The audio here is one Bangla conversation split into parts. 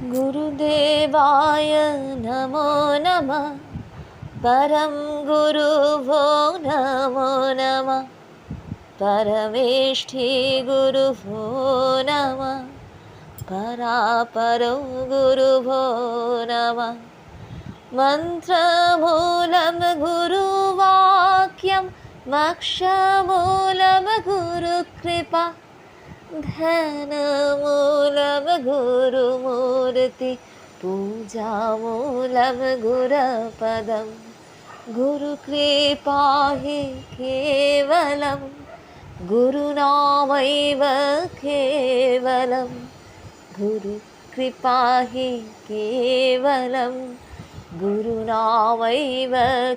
गुरुदेवाय नमो नमः। परं गुरुभो नमो नमः। परमेष्ठी गुरुभो नमः। परापरो गुरुभो नमः। मन्त्रमूलं गुरुवाक्यं मोक्षमूलं गुरुकृपा ध्यानमूलं गुरुमूर्ति पूजामूलं गुरुपदं गुरुकृपा हि केवलं गुरुनामैव केवलं गुरुकृपा हि केवलं गुरुनामैव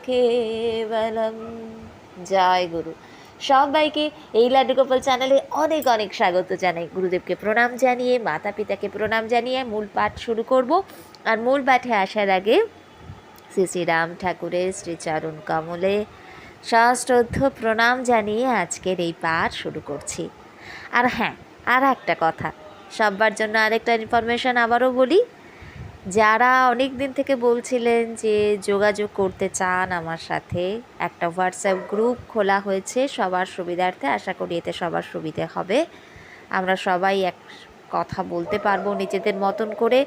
केवलं जय गुरु। সবাইকে এই লাড্ডু গোপাল চ্যানেলে অনেক অনেক স্বাগত জানাই। গুরুদেবকে প্রণাম জানিয়ে মাতা পিতাকে প্রণাম জানিয়ে মূল পাঠ শুরু করব। আর মূল পাঠে আসার আগে শ্রী শ্রীরাম ঠাকুরের শ্রীচরণ কমলে সশ্রদ্ধ প্রণাম জানিয়ে আজকের এই পাঠ শুরু করছি। আর হ্যাঁ আর একটা কথা সবার জন্য আরেকটা ইনফরমেশন আবারও বলি। যারা অনেক দিন থেকে বলছিলেন যে যোগাযোগ করতে চান আমার সাথে, একটা হোয়াটসঅ্যাপ গ্রুপ খোলা হয়েছে, সবার সুবিধার্থে। আশা করি এতে সবার সুবিধে হবে। আমরা সবাই এক কথা বলতে পারব নিজেদের মতন করে।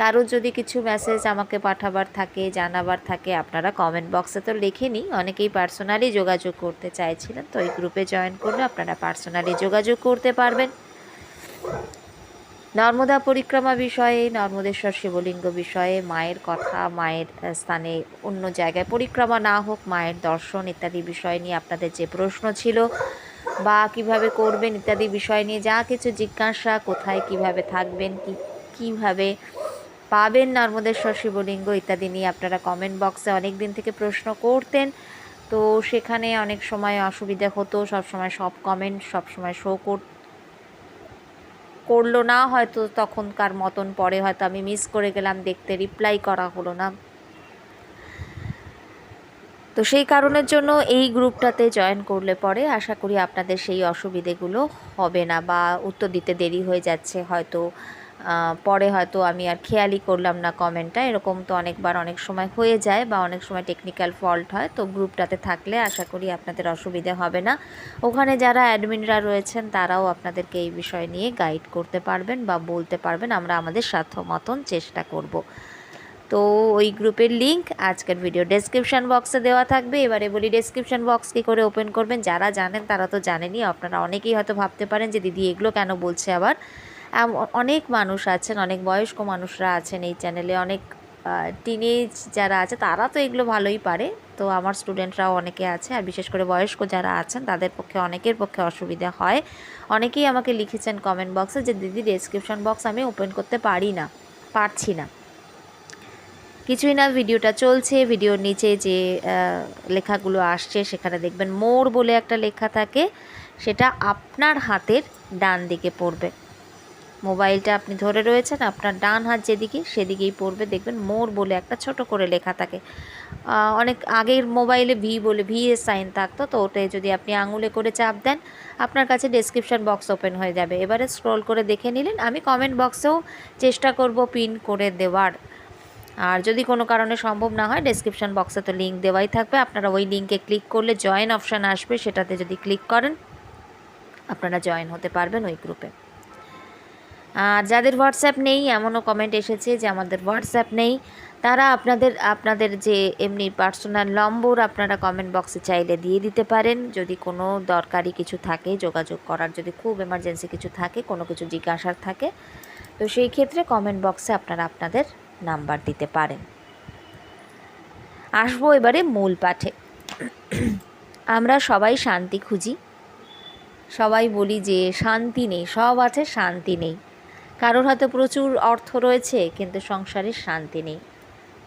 কারোর যদি কিছু মেসেজ আমাকে পাঠাবার থাকে, জানাবার থাকে, আপনারা কমেন্ট বক্সে তো লিখেনি অনেকেই পার্সোনালি যোগাযোগ করতে চাইছিলেন, তো এই গ্রুপে জয়েন করলে আপনারা পার্সোনালি যোগাযোগ করতে পারবেন। নর্মদা পরিক্রমা বিষয়ে, নর্মদেশ্বর শিবলিঙ্গ বিষয়ে, মায়ের কথা, মায়ের স্থানে অন্য জায়গায় পরিক্রমা না হোক, মায়ের দর্শন ইত্যাদি বিষয় নিয়ে আপনাদের যে প্রশ্ন ছিল বা কীভাবে করবেন ইত্যাদি বিষয় নিয়ে যা কিছু জিজ্ঞাসা, কোথায় কীভাবে থাকবেন, কি, কীভাবে পাবেন নর্মদেশ্বর শিবলিঙ্গ ইত্যাদি নিয়ে আপনারা কমেন্ট বক্সে অনেক দিন থেকে প্রশ্ন করতেন। তো সেখানে অনেক সময় অসুবিধা হতো সব সময় সব কমেন্ট সব সময় শো কর করল না, হয়তো তখনকার মতন পরে হয়তো আমি মিস করে গেলাম, দেখতে রিপ্লাই করা হলো না। তো সেই কারণের জন্য এই গ্রুপটাতে জয়েন করলে পরে আশা করি আপনাদের সেই অসুবিধেগুলো হবে না বা উত্তর দিতে দেরি হয়ে যাচ্ছে, হয়তো পরে হয়তো আমি আর খেয়ালই করলাম না কমেন্টটা এরকম তো অনেকবার অনেক সময় হয়ে যায় বা অনেক সময় টেকনিক্যাল ফল্ট হয়। তো গ্রুপটাতে থাকলে আশা করি আপনাদের অসুবিধে হবে না। ওখানে যারা অ্যাডমিনরা রয়েছেন, তারাও আপনাদেরকে এই বিষয় নিয়ে গাইড করতে পারবেন বা বলতে পারবেন। আমরা আমাদের সাধ্য মতন চেষ্টা করব। তো ওই গ্রুপের লিঙ্ক আজকের ভিডিও ডেসক্রিপশান বক্সে দেওয়া থাকবে। এবারে বলি ডেসক্রিপশান বক্স কী করে ওপেন করবেন? যারা জানেন, তারা তো জানেনই। আপনারা অনেকেই হয়তো ভাবতে পারেন যে, দিদি, এগুলো কেন বলছে আবার? অনেক মানুষ আছেন, অনেক বয়স্ক মানুষরা আছেন এই চ্যানেলে অনেক টিনেজ যারা আছে, তারা তো এগুলো ভালোই পারে। তো আমার স্টুডেন্টরাও অনেকে আছে, আর বিশেষ করে বয়স্ক যারা আছেন, তাদের পক্ষে, অনেকের পক্ষে অসুবিধা হয়। অনেকেই আমাকে লিখেছেন কমেন্ট বক্সে যে, দিদি ডেসক্রিপশন বক্স আমি ওপেন করতে পারি না, পারছি না। কিছুই না ভিডিওটা চলছে ভিডিওর নিচে যে লেখাগুলো আসছে, সেখানে দেখবেন মোর বলে একটা লেখা থাকে, সেটা আপনার হাতের ডান দিকে পড়বে। মোবাইলটা আপনি ধরে রয়েছেন, আপনার ডান হাত যেদিকে, সেদিকেই পড়বে। দেখবেন মোর বলে একটা ছোট করে লেখা থাকে। অনেক আগের মোবাইলে ভি বলে, ভি এর সাইন থাকতো, তো ওটাই যদি আপনি আঙুলে করে চাপ দেন, আপনার কাছে ডেসক্রিপশান বক্স ওপেন হয়ে যাবে। এবারে স্ক্রল করে দেখে নিলেন, আমি কমেন্ট বক্সেও চেষ্টা করব পিন করে দেওয়ার। আর যদি কোনো কারণে সম্ভব না হয় ডেসক্রিপশান বক্সে তো লিঙ্ক দেওয়াই থাকবে। আপনারা ওই লিঙ্কে ক্লিক করলে জয়েন অপশান আসবে, সেটাতে যদি ক্লিক করেন, আপনারা জয়েন হতে পারবেন ওই গ্রুপে আর যাদের হোয়াটসঅ্যাপ নেই, এমনও কমেন্ট এসেছে যে আমাদের হোয়াটসঅ্যাপ নেই। তারা আপনাদের আপনাদের যে এমনি পার্সোনাল নম্বর আপনারা কমেন্ট বক্সে চাইলে দিয়ে দিতে পারেন। যদি কোনো দরকারি কিছু থাকে, যোগাযোগ করার যদি খুব এমার্জেন্সি কিছু থাকে, কোনো কিছু জিজ্ঞাসার থাকে, তো সেই ক্ষেত্রে কমেন্ট বক্সে আপনারা আপনাদের নাম্বার দিতে পারেন। আসব এবারে মূল পাঠে। আমরা সবাই শান্তি খুঁজি। সবাই বলি যে শান্তি নেই, সব আছে শান্তি নেই। কারোর হয়তো প্রচুর অর্থ রয়েছে, কিন্তু সংসারে শান্তি নেই।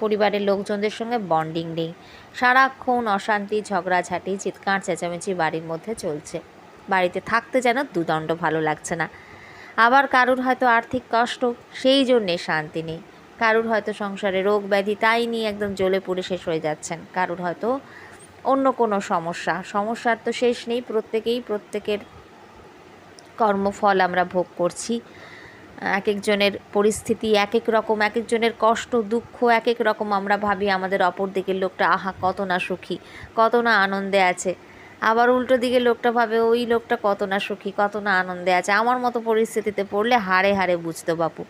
পরিবারের লোকজনদের সঙ্গে বন্ডিং নেই। সারাক্ষণ অশান্তি, ঝগড়াঝাটি, চিৎকার, চেঁচামেচি বাড়ির মধ্যে চলছে। বাড়িতে থাকতে যেন দুদণ্ড ভালো লাগছে না। আবার কারুর হয়তো আর্থিক কষ্ট, সেই জন্যে শান্তি নেই। কারুর হয়তো সংসারে রোগ ব্যাধি, তাই নিয়ে একদম জ্বলে পুড়ে শেষ হয়ে যাচ্ছেন। কারুর হয়তো অন্য কোনো সমস্যা, সমস্যার তো শেষ নেই। প্রত্যেকেই প্রত্যেকের কর্মফল আমরা ভোগ করছি। এক একজনের পরিস্থিতি, এক এক রকম, এক একজনের কষ্ট, দুঃখ, এক এক রকম আমরা ভাবি আমাদের অপর দিকের লোকটা, আহা, কত না সুখী, কত না আনন্দে আছে। আবার উল্টো দিকে লোকটা ভাবে, ওই লোকটা কত না সুখী, কত না আনন্দে আছে। আমার মতো পরিস্থিতিতে পড়লে হাড়ে হাড়ে বুঝতো বাপু।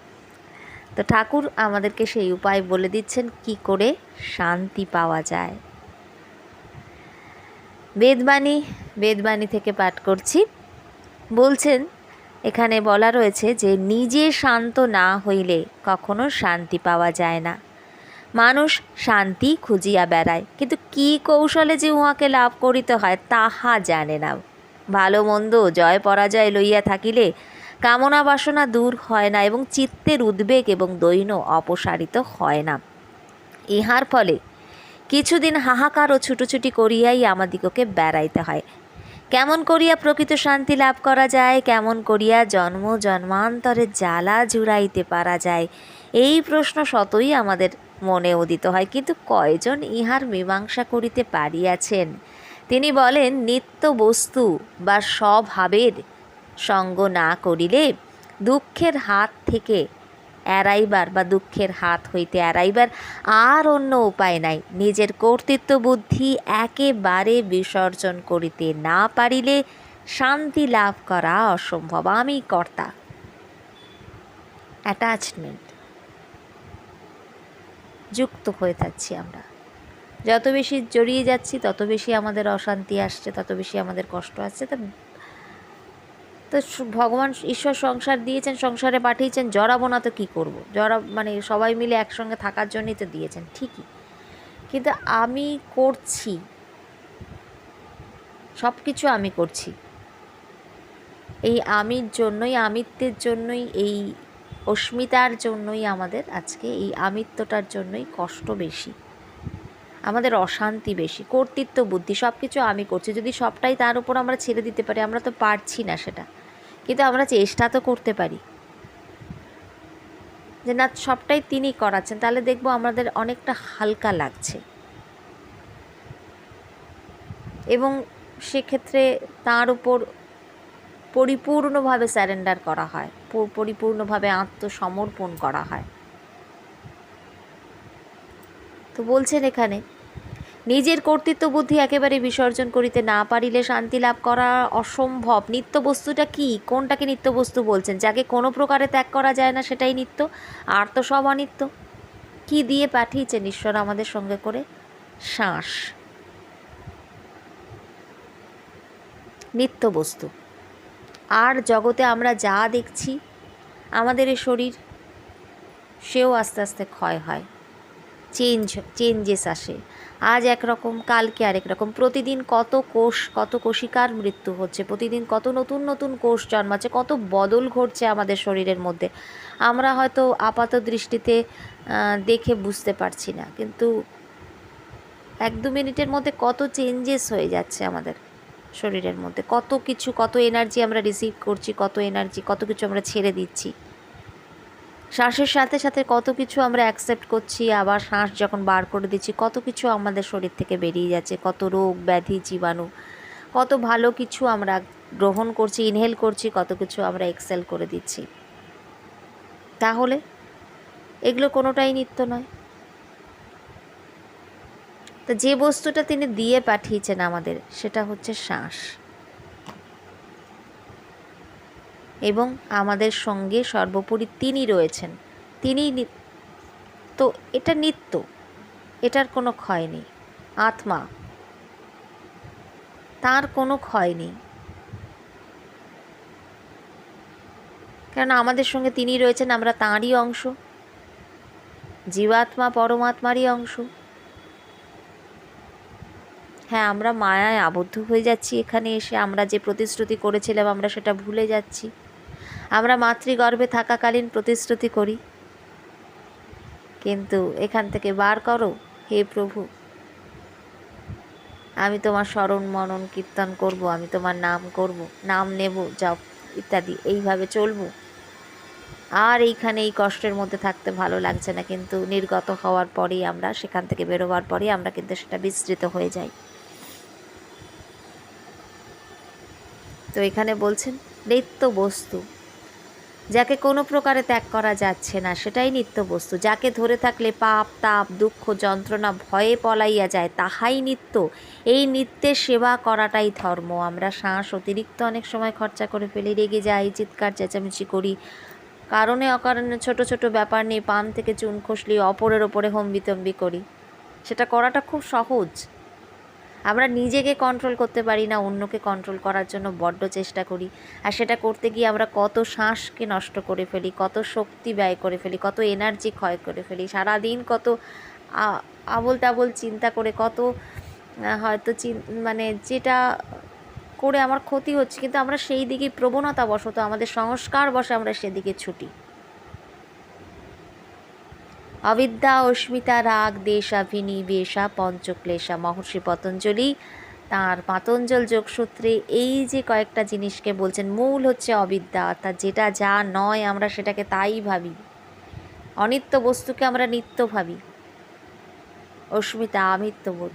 তো ঠাকুর আমাদেরকে সেই উপায় বলে দিচ্ছেন, কি করে শান্তি পাওয়া যায়। বেদবাণী বেদবাণী থেকে পাঠ করছি। বলছেন এখানে বলা রয়েছে যে নিজে শান্ত না হইলে কখনো শান্তি পাওয়া যায় না। মানুষ শান্তি খুঁজিয়া বেড়ায়, কিন্তু কি কৌশলে যে উহাকে লাভ করিতে হয় তাহা জানে না। ভালো মন্দ, জয় পরাজয় লইয়া থাকিলে কামনা বাসনা দূর হয় না এবং চিত্তের উদ্বেগ এবং দৈন্য অপসারিত হয় না। ইহার ফলে কিছুদিন হাহাকার ও ছুটোছুটি করিয়াই আমাদিগকে বেড়াইতে হয়। কেমন করিয়া প্রকৃত শান্তি লাভ করা যায়, কেমন করিয়া জন্ম জন্মান্তরে জ্বালা জুড়াইতে পারা যায়? এই প্রশ্ন শতই আমাদের মনে উদিত হয়। কিন্তু কয়জন ইহার মীমাংসা করিতে পারিয়াছেন? তিনি বলেন, নিত্য বস্তু বা স্বভাবের সঙ্গ না করিলে দুঃখের হাত থেকে এড়াইবার বা দুঃখের হাত হইতে এড়াইবার আর অন্য উপায় নাই। নিজের কর্তৃত্ব বুদ্ধি একেবারে বিসর্জন করিতে না পারিলে শান্তি লাভ করা অসম্ভব। আমি কর্তা। অ্যাটাচমেন্ট যুক্ত হয়ে থাকছি আমরা। যত বেশি জড়িয়ে যাচ্ছি, তত বেশি আমাদের অশান্তি আসছে, তত বেশি আমাদের কষ্ট আসছে, তা তো ভগবান ঈশ্বর সংসার দিয়েছেন, সংসারে পাঠিয়েছেন জড়াবো না তো কী করব? জড়া মানে সবাই মিলে একসঙ্গে থাকার জন্যই তো দিয়েছেন, ঠিকই। কিন্তু আমি করছি সব কিছু আমি করছি। এই আমির জন্যই, আমিত্বের জন্যই, এই অস্মিতার জন্যই আমাদের আজকে, এই আমিত্বটার জন্যই কষ্ট বেশি। আমাদের অশান্তি বেশি কর্তৃত্ব বুদ্ধি সব কিছু আমি করছি। যদি সবটাই তার উপর আমরা ছেড়ে দিতে পারি, আমরা তো পারছি না সেটা। কিন্তু আমরা চেষ্টা তো করতে পারি। যে না, সবটাই তিনি করাচ্ছেন, তাহলে দেখব আমাদের অনেকটা হালকা লাগছে। এবং সেক্ষেত্রে তার উপর পরিপূর্ণভাবে স্যারেন্ডার করা হয় পরিপূর্ণভাবে আত্মসমর্পণ করা হয়। তো বলছেন এখানে নিজের কর্তৃত্ব বুদ্ধি একেবারে বিসর্জন করিতে না পারিলে শান্তি লাভ করা অসম্ভব। নিত্য বস্তুটা কি? কোনটাকে নিত্য বস্তু বলছেন? যাকে কোনো প্রকারে ত্যাগ করা যায় না, সেটাই নিত্য। আর তো সব অনিত্য। কি দিয়ে পাঠিয়েছেন ঈশ্বর আমাদের সঙ্গে করে? শ্বাস। নিত্য বস্তু আর জগতে আমরা যা দেখছি, আমাদের এই শরীর, সেও আস্তে আস্তে ক্ষয় হয়। চেঞ্জ, চেঞ্জেস আসে। আজ একরকম কালকে আরেক রকম। প্রতিদিন কত কোষ, কত কোষিকার মৃত্যু হচ্ছে, প্রতিদিন কত নতুন নতুন কোষ জন্মাচ্ছে, কত বদল ঘটছে আমাদের শরীরের মধ্যে। আমরা হয়তো আপাত দৃষ্টিতে দেখে বুঝতে পারছি না, কিন্তু এক দু মিনিটের মধ্যে কত চেঞ্জেস হয়ে যাচ্ছে আমাদের শরীরের মধ্যে। কত কিছু, কত এনার্জি আমরা রিসিভ করছি, কত এনার্জি কত কিছু আমরা ছেড়ে দিচ্ছি। শ্বাসের সাথে সাথে কত কিছু আমরা অ্যাকসেপ্ট করছি, আবার শ্বাস যখন বার করে দিচ্ছি, কত কিছু আমাদের শরীর থেকে বেরিয়ে যাচ্ছে, কত রোগ ব্যাধি জীবাণু, কত ভালো কিছু আমরা গ্রহণ করছি ইনহেল করছি, কত কিছু আমরা এক্সেল করে দিচ্ছি। তাহলে এগুলো কোনোটাই নিত্য নয়। তা যে বস্তুটা তিনি দিয়ে পাঠিয়েছেন আমাদের, সেটা হচ্ছে শ্বাস। এবং আমাদের সঙ্গে সর্বোপরি তিনি রয়েছেন। তিনি তো এটা নিত্য, এটার কোনো ক্ষয় নেই। আত্মা, তার কোনো ক্ষয় নেই। কেননা আমাদের সঙ্গে তিনি রয়েছেন, আমরা তাঁরই অংশ। জীবাত্মা পরমাত্মারই অংশ। হ্যাঁ আমরা মায়ায় আবদ্ধ হয়ে যাচ্ছি এখানে এসে, আমরা যে প্রতিশ্রুতি করেছিলাম, আমরা সেটা ভুলে যাচ্ছি। আমরা মাতৃগর্ভে থাকাকালীন প্রতিশ্রুতি করি। কিন্তু এখান থেকে বার করো, হে প্রভু। আমি তোমার স্মরণ, মনন, কীর্তন করব, আমি তোমার নাম করব, নাম নেব জপ ইত্যাদি। এইভাবে চলবো। আর এইখানে এই কষ্টের মধ্যে থাকতে ভালো লাগছে না, কিন্তু নির্গত হওয়ার পরেই আমরা, সেখান থেকে বেরোবার পরেই আমরা কিন্তু সেটা বিস্তৃত হয়ে যাই। তো এখানে বলছেন, নিত্য বস্তু। যাকে কোনো প্রকারে ত্যাগ করা যাচ্ছে না, সেটাই নিত্য বস্তু যাকে ধরে থাকলে পাপ, তাপ, দুঃখ, যন্ত্রণা ভয়ে পলাইয়া যায়, তাহাই নিত্য। এই নিত্যের সেবা করাটাই ধর্ম। আমরা শ্বাস অতিরিক্ত অনেক সময় খরচা করে ফেলি, রেগে যাই, চিৎকার, চেঁচামেচি করি। কারণে, অকারণে ছোট ছোট ব্যাপার নিয়ে পান থেকে চুন খসলি, অপরের ওপরে হম্বিতম্বি করি। সেটা করাটা খুব সহজ। আমরা নিজেকে কন্ট্রোল করতে পারি না, অন্যকে কন্ট্রোল করার জন্য বড্ড চেষ্টা করি। আর সেটা করতে গিয়ে আমরা কত শ্বাসকে নষ্ট করে ফেলি, কত শক্তি ব্যয় করে ফেলি, কত এনার্জি ক্ষয় করে ফেলি। সারাদিন কত আবোল তাবোল চিন্তা করে, কত হয়তো মানে যেটা করে আমার ক্ষতি হচ্ছে, কিন্তু আমরা সেই দিকে প্রবণতা বশত আমাদের সংস্কার বসে আমরা সেদিকে ছুটি। অবিদ্যা, অস্মিতা, রাগ দেশাভিনিবেশা পঞ্চক্লেশা, মহর্ষি পতঞ্জলি, তার পাতঞ্জল যোগসূত্রে এই যে কয়েকটা জিনিসকে বলছেন, মূল হচ্ছে অবিদ্যা, অর্থাৎ যেটা যা নয় আমরা সেটাকে তাই ভাবি। অনিত্য বস্তুকে আমরা নিত্য ভাবি। অস্মিতা আমিত্ববোধ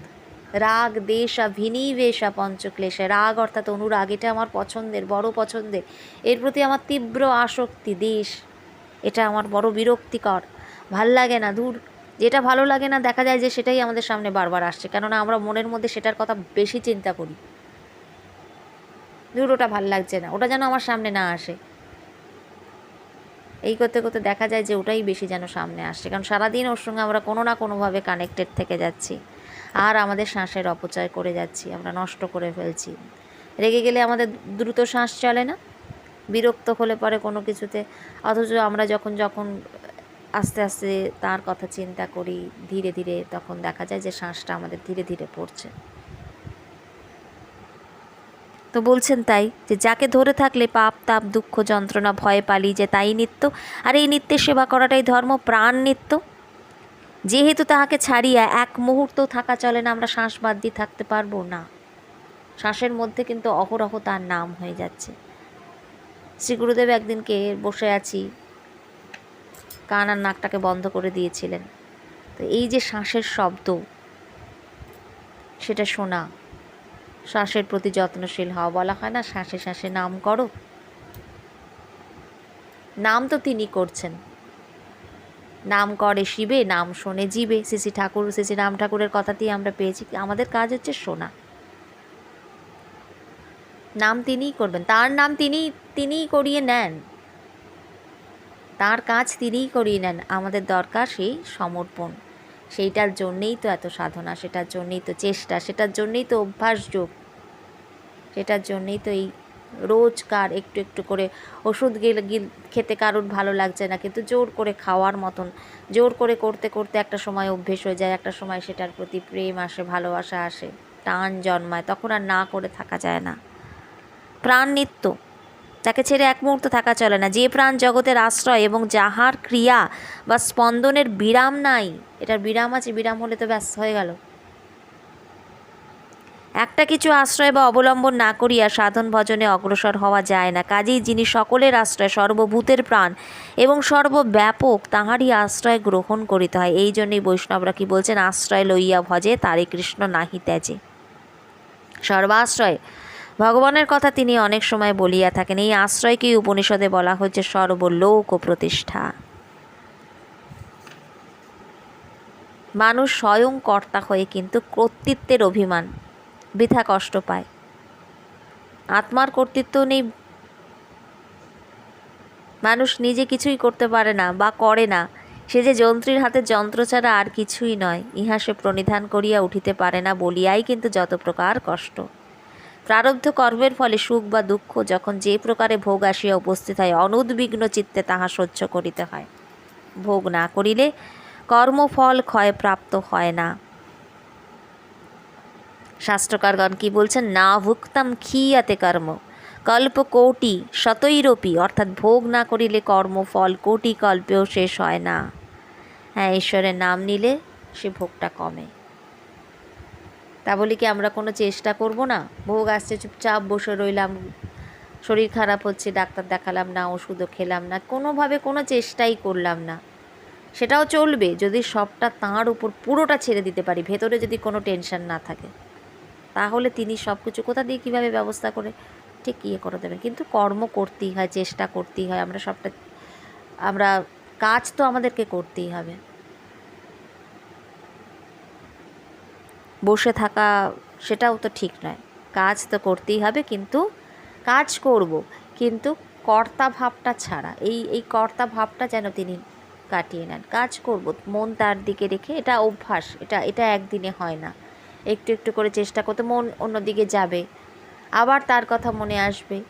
রাগ, দেশা ভিনিবেশা পঞ্চক্লেশে। রাগ অর্থাৎ অনুরাগ, এটা আমার পছন্দের, বড় পছন্দের। এর প্রতি আমার তীব্র আসক্তি, দেশ। এটা আমার বড় বিরক্তিকর। ভালো লাগে না, দূর। যেটা ভালো লাগে না, দেখা যায় যে সেটাই আমাদের সামনে বারবার আসছে। কেননা আমরা মনের মধ্যে সেটার কথা বেশি চিন্তা করি। দূর, ওটা ভালো লাগছে না, ওটা যেন আমার সামনে না আসে। এই করতে করতে দেখা যায় যে ওটাই বেশি যেন সামনে আসছে। কারণ সারাদিন ওর সঙ্গে আমরা কোনো না কোনোভাবে কানেক্টেড থেকে যাচ্ছি। আর আমাদের শ্বাসের অপচয় করে যাচ্ছি, আমরা নষ্ট করে ফেলছি। রেগে গেলে আমাদের দ্রুত শ্বাস চলে না। বিরক্ত হলে পরে কোনো কিছুতে। অথচ আমরা যখন যখন আস্তে আস্তে তার কথা চিন্তা করি, ধীরে ধীরে তখন দেখা যায় যে শ্বাসটা আমাদের ধীরে ধীরে পড়ছে। তো বলছেন তাই যে, যাকে ধরে থাকলে পাপ, তাপ, দুঃখ, যন্ত্রণা, ভয় পালি যে তাই নিত্য। আর এই নিত্যের সেবা করাটাই ধর্ম, প্রাণ নিত্য। যেহেতু তাহাকে ছাড়িয়া এক মুহূর্ত থাকা চলে না, আমরা শ্বাস বাদ দিয়ে থাকতে পারব না। শ্বাসের মধ্যে কিন্তু অহরহ তার নাম হয়ে যাচ্ছে। শ্রী গুরুদেব একদিনকে বসে আছি কান আর নাকটাকে বন্ধ করে দিয়েছিলেন। তো এই যে শ্বাসের শব্দ, সেটা শোনা, শ্বাসের প্রতি যত্নশীল হওয়া বলা হয় না, শ্বাসে শ্বাসে নাম করো। নাম তো তিনি করছেন। নাম করে শিবে, নাম শোনে জীবে। শ্রী ঠাকুর, শ্রী রাম ঠাকুরের কথাতেই আমরা পেয়েছি। আমাদের কাজ হচ্ছে শোনা। নাম তিনিই করবেন। তার নাম তিনি, তিনিই করিয়ে নেন। তার কাজ তিনিই করিয়ে নেন, আমাদের দরকার সেই সমর্পণ। সেইটার জন্যেই তো এত সাধনা, সেটার জন্যেই তো চেষ্টা, সেটার জন্যেই তো অভ্যাস যোগ সেটার জন্যেই তো এই রোজকার একটু একটু করে ওষুধ গিল গিল, খেতে কারোর ভালো লাগছে না, কিন্তু জোর করে খাওয়ার মতন, জোর করে করতে করতে একটা সময় অভ্যেস হয়ে যায়, একটা সময় সেটার প্রতি প্রেম আসে, ভালোবাসা আসে টান জন্মায়, তখন আর না করে থাকা যায় না। প্রাণ নিত্য তাকে ছেড়ে এক মুহূর্ত থাকা চলে না। যে প্রাণ জগতের আশ্রয় এবং যাহার ক্রিয়া বা স্পন্দনের বিরাম নাই, এটার বিরাম আছে, বিরাম হলে তো ব্যস্ত হয়ে গেল। একটা কিছু আশ্রয় বা অবলম্বন না করিয়া সাধন ভজনে অগ্রসর হওয়া যায় না। কাজেই যিনি সকলের আশ্রয়, সর্বভূতের প্রাণ এবং সর্বব্যাপক তাহারই আশ্রয় গ্রহণ করিতে হয়। এই জন্যই বৈষ্ণবরা কি বলছেন, আশ্রয় লইয়া ভজে, তারে কৃষ্ণ নাহি ত্যাজে। সর্বাশ্রয় ভগবানের কথা তিনি অনেক সময় বলিয়া থাকেন। এই আশ্রয়কেই উপনিষদে বলা হয়েছে সর্বলোক প্রতিষ্ঠা। মানুষ স্বয়ং কর্তা হয়ে কিন্তু কর্তৃত্বের অভিমান, বৃথা কষ্ট পায়। আত্মার কর্তৃত্ব নেই। মানুষ নিজে কিছুই করতে পারে না বা করে না। সে যে যন্ত্রীর হাতে যন্ত্র ছাড়া আর কিছুই নয়, ইহা সে প্রণিধান করিয়া উঠিতে পারে না বলিয়াই কিন্তু যত প্রকার কষ্ট। প্রারব্ধ কর্মের ফলে সুখ বা দুঃখ যখন যে প্রকারে ভোগ আসিয়া উপস্থিত হয়, অনুদ্বিগ্ন চিত্তে তাহা সহ্য করিতে হয়। ভোগ না করিলে কর্মফল ক্ষয় প্রাপ্ত হয় না। শাস্ত্রকারগণ কি বলছেন? না ভুক্তাম খিয়াতে কর্ম। কল্প কোটি শতৈরপি। অর্থাৎ ভোগ না করিলে কর্মফল কোটি কল্পেও শেষ হয় না। হ্যাঁ ঈশ্বরের নাম নিলে সে ভোগটা কমে। তা বলি কি, আমরা কোনো চেষ্টা করব না। ভোগ আসছে, চুপচাপ বসে রইলাম। শরীর খারাপ হচ্ছে, ডাক্তার দেখালাম না, ওষুধও খেলাম না, কোনোভাবে কোনো চেষ্টাই করলাম না। সেটাও চলবে, যদি সবটা তাঁর উপর পুরোটা ছেড়ে দিতে পারি, ভেতরে যদি কোনো টেনশন না থাকে। তাহলে তিনি সব কিছু কোথা দিয়ে কীভাবে ব্যবস্থা করে? ঠিক ইয়ে করে দেবেন। কিন্তু কর্ম করতেই হয়, চেষ্টা করতেই হয়, আমরা সবটা, আমরা কাজ তো আমাদেরকে করতেই হবে। বসে থাকা সেটাও তো ঠিক নয়। কাজ তো করতেই হবে কিন্তু কাজ করব। কিন্তু কর্তা ভাবটা ছাড়া, এই এই কর্তা ভাবটা যেন তিনি কাটিয়ে নেন। কাজ করব, মন তার দিকে রেখে এটা অভ্যাস, এটা এটা একদিনে হয় না। একটু একটু করে চেষ্টা করতে, মন অন্যদিকে যাবে। আবার তার কথা মনে আসবে।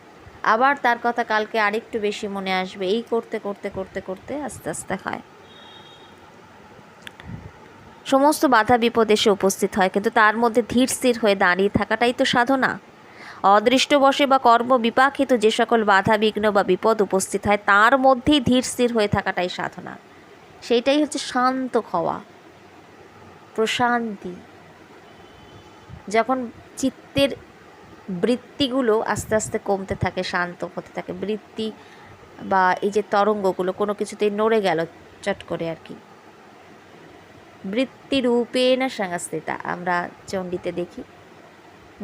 আবার তার কথা কালকে আরেকটু বেশি মনে আসবে। এই করতে করতে করতে করতে আস্তে আস্তে হয়। সমস্ত বাধা বিপদ এসে উপস্থিত হয়, কিন্তু তার মধ্যে ধীর স্থির হয়ে দাঁড়িয়ে থাকাটাই তো সাধনা। অদৃষ্টবশে বা কর্ম বিপাকিত যে সকল বাধা, বিঘ্ন বা বিপদ উপস্থিত হয়, তার মধ্যেই ধীর স্থির হয়ে থাকাটাই সাধনা। সেইটাই হচ্ছে শান্ত হওয়া, প্রশান্তি। যখন চিত্তের বৃত্তিগুলো আস্তে আস্তে কমতে থাকে, শান্ত হতে থাকে, বৃত্তি বা এই যে তরঙ্গগুলো, কোনো কিছুতেই নড়ে গেল চট করে আর কি। বৃত্তিরূপেণ সংস্থিতা। আমরা চণ্ডীতে দেখি।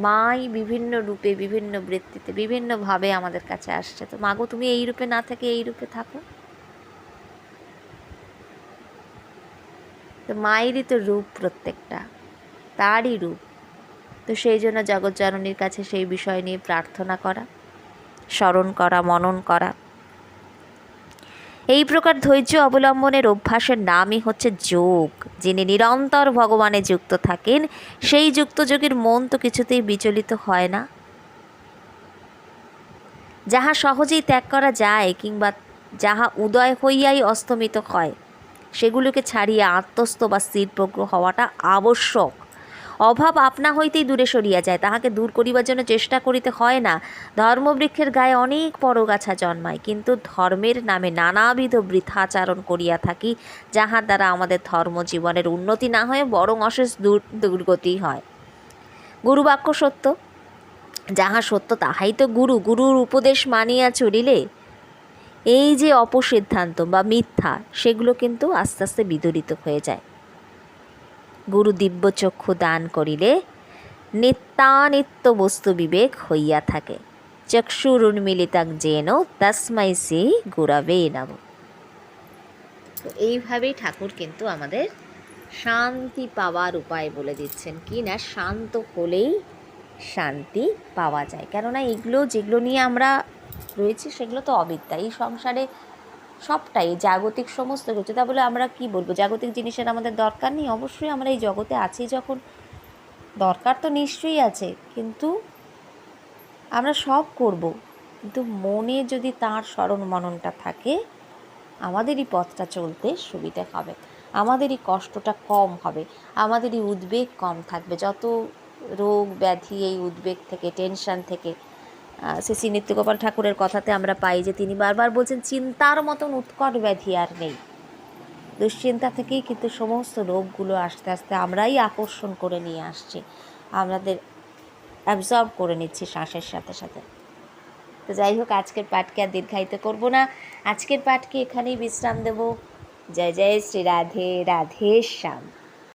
মাই বিভিন্ন রূপে, বিভিন্ন বৃত্তিতে, বিভিন্নভাবে আমাদের কাছে আসছে। তো মাগো, তুমি এই রূপে না থেকে এই রূপে থাকো। তো মায়েরই তো রূপ প্রত্যেকটা, তারই রূপ। তো সেই জন্য জগৎ জননীর কাছে সেই বিষয় নিয়ে প্রার্থনা করা, স্মরণ করা, মনন করা। এই প্রকার ধৈর্য অবলম্বনের অভ্যাসের নামই হচ্ছে যোগ। যিনি নিরন্তর ভগবানে যুক্ত থাকেন, সেই যুক্ত যোগীর মন তো কিছুতেই বিচলিত হয় না। যাহা সহজেই ত্যাগ করা যায় কিংবা যাহা উদয় হইয়াই অস্তমিত হয়, সেগুলোকে ছাড়িয়ে আত্মস্থ বা স্থিরপ্রজ্ঞ হওয়াটা আবশ্যক। অভাব আপনা হইতেই দূরে সরিয়া যায়। তাহাকে দূর করিবার জন্য চেষ্টা করিতে হয় না। ধর্মবৃক্ষের গায়ে অনেক পরগাছা জন্মায়, কিন্তু ধর্মের নামে নানাবিধ বৃথাচারণ করিয়া থাকি, যাহার দ্বারা আমাদের ধর্মজীবনের উন্নতি না হয়ে, বরং অশেষ দূর, দুর্গতি হয়। গুরুবাক্য সত্য? যাহা সত্য তাহাই তো গুরু। গুরুর উপদেশ মানিয়া চলিলে এই যে অপসিদ্ধান্ত বা মিথ্যা, সেগুলো কিন্তু আস্তে আস্তে বিদরিত হয়ে যায়। গুরু দিব্যচক্ষু দান করিলে নিত্যানিত্য বস্তু বিবেক হইয়া থাকে। চক্ষুরুন্মিলিতাক যেন তস্মাই সে গুরাবে নব তো এইভাবেই ঠাকুর কিন্তু আমাদের শান্তি পাওয়ার উপায় বলে দিচ্ছেন। কি না, শান্ত হলেই শান্তি পাওয়া যায়। কেননা এগুলো, যেগুলো নিয়ে আমরা রয়েছি, সেগুলো তো অবিদ্যা। এই সংসারে সবটাই জাগতিক সমস্ত কিছু। তা বলে আমরা কি বলব? জাগতিক জিনিসের আমাদের দরকার নেই? অবশ্যই আমরা এই জগতে আছি যখন। দরকার তো নিশ্চয়ই আছে, কিন্তু আমরা সব করব। কিন্তু মনে যদি তার স্মরণ মননটা থাকে, আমাদেরই পথটা চলতে সুবিধে হবে। আমাদেরই কষ্টটা কম হবে। আমাদেরই উদ্বেগ কম থাকবে। যত রোগ, ব্যাধি এই উদ্বেগ থেকে, টেনশন থেকে শ্রী নিত্যগোপাল ঠাকুরের কথাতে আমরা পাই যে তিনি বারবার বলছেন, চিন্তার মতন উৎকট ব্যাধি আর নেই। দুশ্চিন্তা থেকেই কিন্তু সমস্ত রোগগুলো আস্তে আস্তে আমরাই আকর্ষণ করে নিয়ে আসছি। আমাদের অ্যাবজর্ব করে নিচ্ছি শ্বাসের সাথে সাথে। তো যাই হোক, আজকের পাঠকে আর দীর্ঘায়িত করব না। আজকের পাঠকে এখানেই বিশ্রাম দেব। জয় জয় শ্রী রাধে রাধে শ্যাম।